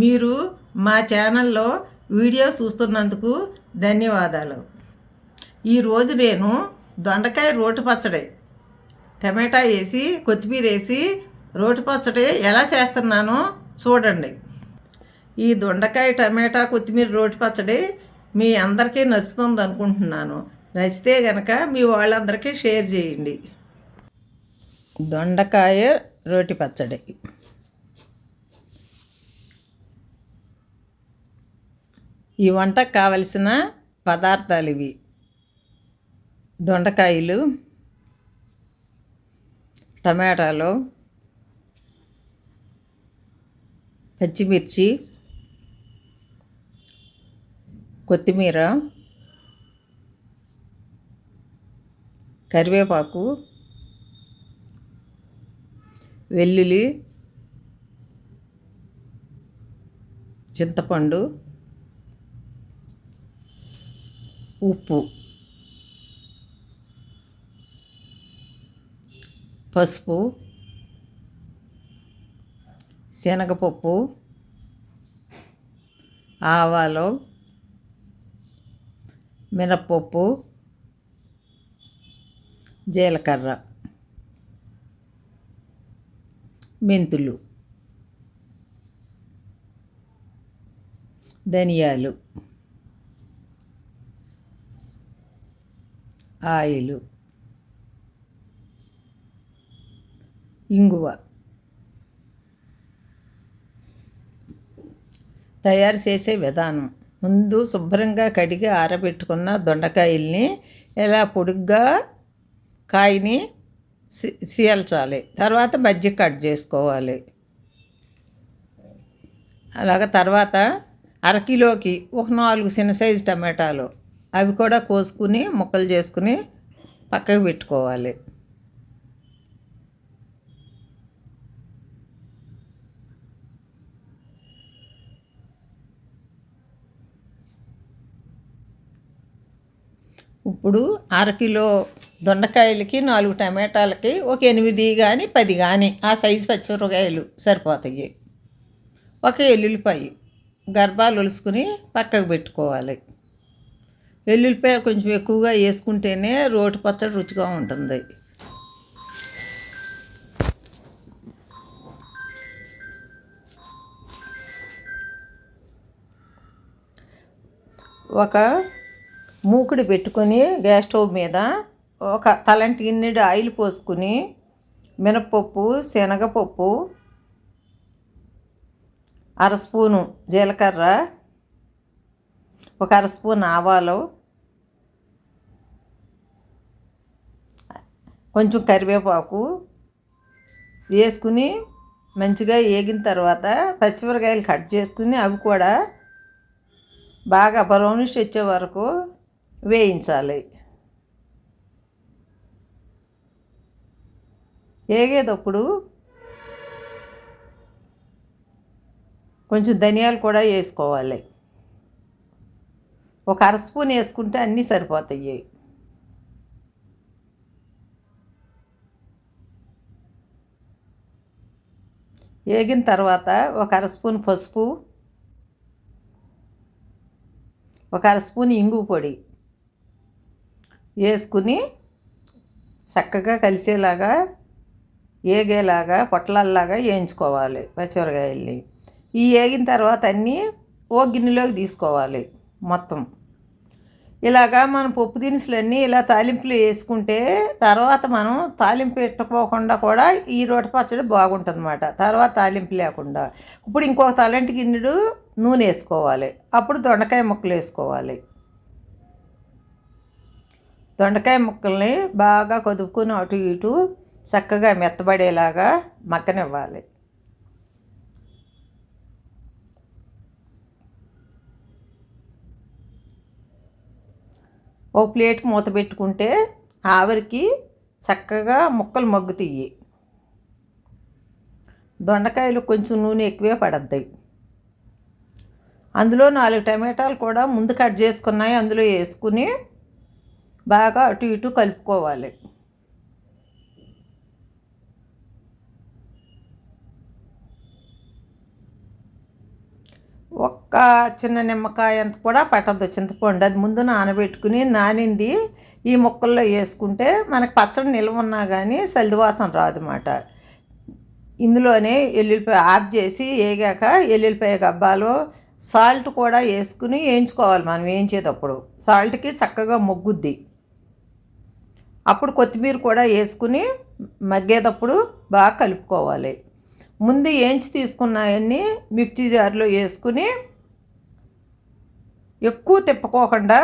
మీరు మా ఛానల్లో వీడియో చూస్తున్నందుకు ధన్యవాదాలు. ఈరోజు నేను దొండకాయ రోటి పచ్చడి టమాటా వేసి కొత్తిమీర వేసి రోటి పచ్చడి ఎలా చేస్తున్నానో చూడండి. ఈ దొండకాయ టమాటా కొత్తిమీర రోటి పచ్చడి మీ అందరికీ నచ్చుతుంది అనుకుంటున్నాను. నచ్చితే గనక మీ వాళ్ళందరికీ షేర్ చేయండి. దొండకాయ రోటి పచ్చడి. ఈ వంటకు కావలసిన పదార్థాలు ఇవి దొండకాయలు టమాటాలు పచ్చిమిర్చి కొత్తిమీర కరివేపాకు వెల్లుల్లి చింతపండు ఉప్పు. పసుపు. శనగపప్పు. ఆవాలు. మినప్పప్పు. జీలకర్ర. మెంతులు. ధనియాలు. ఆయిలు ఇంగువ తయారు చేసే విధానం. ముందు శుభ్రంగా కడిగి ఆరబెట్టుకున్న దొండకాయల్ని ఇలా పొడుగ్గా కాయని సీల్చాలి. తర్వాత మజ్జి కట్ చేసుకోవాలి. అలాగ తర్వాత అరకిలోకి ఒక నాలుగు చిన్న సైజు టమాటాలు అవి కూడా కోసుకుని ముక్కలు చేసుకుని పక్కకు పెట్టుకోవాలి. ఇప్పుడు అరకిలో దొండకాయలకి నాలుగు టమాటాలకి ఒక ఎనిమిది కానీ పది కానీ ఆ సైజు పచ్చిమిరపకాయలు సరిపోతాయి. ఒక ఎల్లుల్లిపాయ గర్భాలు ఒలుసుకుని పక్కకు పెట్టుకోవాలి. వెల్లుల్లిపాయ కొంచెం ఎక్కువగా వేసుకుంటేనే రోటి పచ్చడి రుచిగా ఉంటుంది. ఒక మూకుడు పెట్టుకొని గ్యాస్ స్టవ్ మీద ఒక తలంటి గిన్నెడు ఆయిల్ పోసుకుని మినపప్పు శనగపప్పు అర స్పూను జీలకర్ర ఒక అర స్పూన్ ఆవాలు కొంచెం కరివేపాకు వేసుకుని మంచిగా వేగిన తర్వాత పచ్చిమిరకాయలు కట్ చేసుకుని అవి కూడా బాగా బ్రౌనిష్ వచ్చే వరకు వేయించాలి. వేగేటప్పుడు కొంచెం ధనియాలు కూడా వేసుకోవాలి. ఒక అర స్పూన్ వేసుకుంటే అన్నీ సరిపోతాయి. వేగిన తర్వాత ఒక అర స్పూన్ పసుపు ఒక అర స్పూన్ ఇంగు పొడి వేసుకుని చక్కగా కలిసేలాగా ఏగేలాగా పొట్లాల్లాగా వేయించుకోవాలి పచ్చిమిరకాయల్ని ఈ వేగిన తర్వాత అన్నీ ఓ గిన్నెలోకి తీసుకోవాలి మొత్తం. ఇలాగా మనం పప్పు దినుసులన్నీ ఇలా తాలింపులు వేసుకుంటే తర్వాత మనం తాలింపు పెట్టుకోకుండా కూడా ఈ రోటి పచ్చడి బాగుంటుంది అన్నమాట తర్వాత తాలింపు లేకుండా. ఇప్పుడు ఇంకొక తలంటి గిన్నెడు నూనె వేసుకోవాలి. అప్పుడు దొండకాయ ముక్కలు వేసుకోవాలి. దొండకాయ ముక్కల్ని బాగా కొదుపుకుని అటు ఇటు చక్కగా మెత్తబడేలాగా మక్కనివ్వాలి ఓ ప్లేట్ మూత పెట్టుకుంటే ఆవిరికి చక్కగా ముక్కలు మగ్గుతాయి. దొండకాయలు కొంచెం నూనె ఎక్కువే పడద్దాయి అందులో నాలుగు టమాటాలు కూడా ముందు కట్ చేసుకున్నాయి. అందులో వేసుకుని బాగా అటు ఇటు కలుపుకోవాలి. ఒక చిన్న నిమ్మకాయ అంత కూడా పట్టద్దు చింతపండు. అది ముందు నానబెట్టుకుని నానింది. ఈ ముక్కల్లో వేసుకుంటే మనకి పచ్చడి నిల్వ ఉన్నా కానీ సల్దివాసన రాదన్నమాట. ఇందులోనే ఎల్లుల్లిపాయ ఆఫ్ చేసి వేగాక ఎల్లుల్లిపాయ గబ్బాలు సాల్ట్ కూడా వేసుకుని వేయించుకోవాలి మనం వేయించేటప్పుడు. సాల్ట్కి చక్కగా మొగ్గుద్ది. అప్పుడు కొత్తిమీర కూడా వేసుకుని మగ్గేటప్పుడు బాగా కలుపుకోవాలి. ముందు వేయించి తీసుకున్నాయన్నీ మిక్సీ జార్లో వేసుకుని ఎక్కువ తిప్పుకోకుండా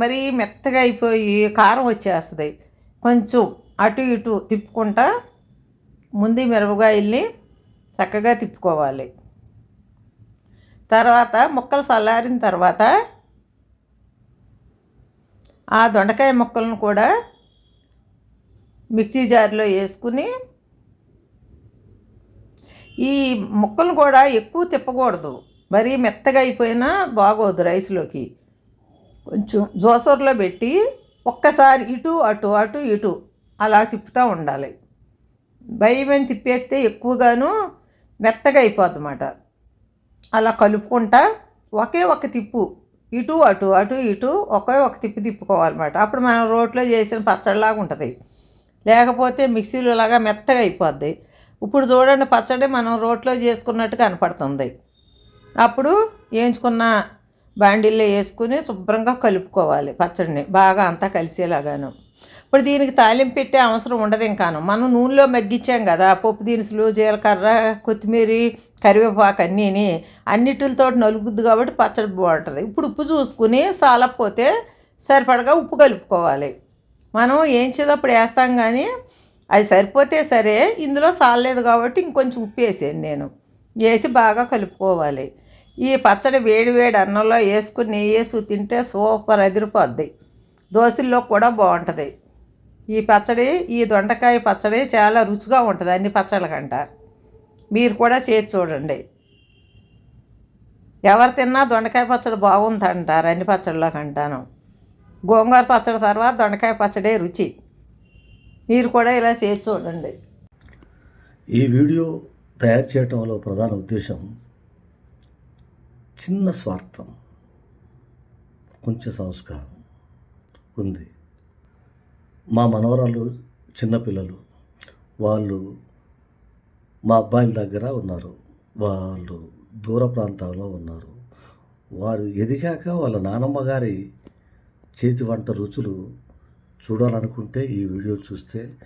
మరీ మెత్తగా అయిపోయి కారం వచ్చేస్తుంది. కొంచెం అటు ఇటు తిప్పుకుంటా ముందు మిరపకాయల్ని చక్కగా తిప్పుకోవాలి. తర్వాత ముక్కలు చల్లారిన తర్వాత ఆ దొండకాయ ముక్కలను కూడా మిక్సీ జార్లో వేసుకుని ఈ ముక్కలను కూడా ఎక్కువ తిప్పకూడదు. మరీ మెత్తగా అయిపోయినా బాగోదు రైస్లోకి. కొంచెం జోసర్లో పెట్టి ఒక్కసారి ఇటు అటు అటు ఇటు అలా తిప్పుతూ ఉండాలి. భయమని తిప్పేస్తే ఎక్కువగాను మెత్తగా అయిపోద్ది అలా కలుపుకుంటా ఒకే ఒక తిప్పు ఇటు అటు అటు ఇటు ఒకే ఒక తిప్పు తిప్పుకోవాలన్నమాట. అప్పుడు మనం రోట్లో చేసిన పచ్చడిలాగా ఉంటుంది. లేకపోతే మిక్సీలో లాగా మెత్తగా అయిపోద్ది. ఇప్పుడు చూడండి పచ్చడి మనం రోట్లో చేసుకున్నట్టు కనపడుతుంది. అప్పుడు వేయించుకున్న బాండిల్లో వేసుకుని శుభ్రంగా కలుపుకోవాలి పచ్చడిని. బాగా అంతా కలిసేలాగాను. ఇప్పుడు దీనికి తాలింపు పెట్టే అవసరం ఉండదు ఇంకాను. మనం నూనెలో మగ్గించాం కదా పప్పు దినుసులు జీలకర్ర కొత్తిమీర కరివేపాకు అన్నీని అన్నిటితో నలుగుద్ది కాబట్టి పచ్చడి బాగుంటుంది. ఇప్పుడు ఉప్పు చూసుకుని సాలకపోతే సరిపడగా ఉప్పు కలుపుకోవాలి. మనం వేయించేటప్పుడు వేస్తాం కానీ అది సరిపోతే సరే ఇందులో సాలలేదు కాబట్టి ఇంకొంచెం ఉప్పు వేసాను నేను. వేసి బాగా కలుపుకోవాలి. ఈ పచ్చడి వేడి వేడి అన్నంలో వేసుకుని నెయ్యి వేసి తింటే సూపర్ అదిరిపోద్ది దోశల్లో కూడా బాగుంటుంది. ఈ పచ్చడి ఈ దొండకాయ పచ్చడి చాలా రుచిగా ఉంటుంది అన్ని పచ్చళ్ళ కంట. మీరు కూడా చేసి చూడండి. ఎవరు తిన్నా దొండకాయ పచ్చడి బాగుంది అంటారు అన్ని పచ్చడిలో కంటాను. గోంగూర పచ్చడి తర్వాత దొండకాయ పచ్చడే రుచి. మీరు కూడా ఇలా చేసి చూడండి. ఈ వీడియో తయారు చేయటంలో ప్రధాన ఉద్దేశం చిన్న స్వార్థం కొంచెం సంస్కారం ఉంది. మా మనవరాలు చిన్నపిల్లలు వాళ్ళు మా అబ్బాయిల దగ్గర ఉన్నారు. వాళ్ళు దూర ప్రాంతాల్లో ఉన్నారు. వారు ఎదిగాక వాళ్ళ నానమ్మ గారి చేతి వంట రుచులు చూడాలనుకుంటే ఈ వీడియో చూస్తే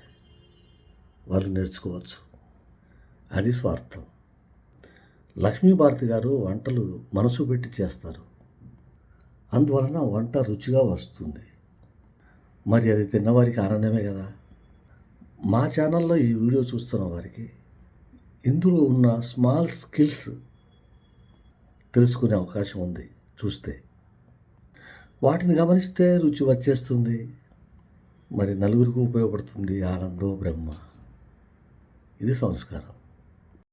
వాళ్ళు నేర్చుకోవచ్చు. అది స్వార్థం. లక్ష్మీభారతి గారు వంటలు మనసు పెట్టి చేస్తారు. అందువలన వంట రుచిగా వస్తుంది. మరి అది తిన్నవారికి ఆనందమే కదా? మా ఛానల్లో ఈ వీడియో చూస్తున్న వారికి ఇందులో ఉన్న స్మాల్ స్కిల్స్ తెలుసుకునే అవకాశం ఉంది చూస్తే. వాటిని గమనిస్తే రుచి వచ్చేస్తుంది. మరి నలుగురికి ఉపయోగపడుతుంది ఆనందో బ్రహ్మ. ఇది సంస్కారం.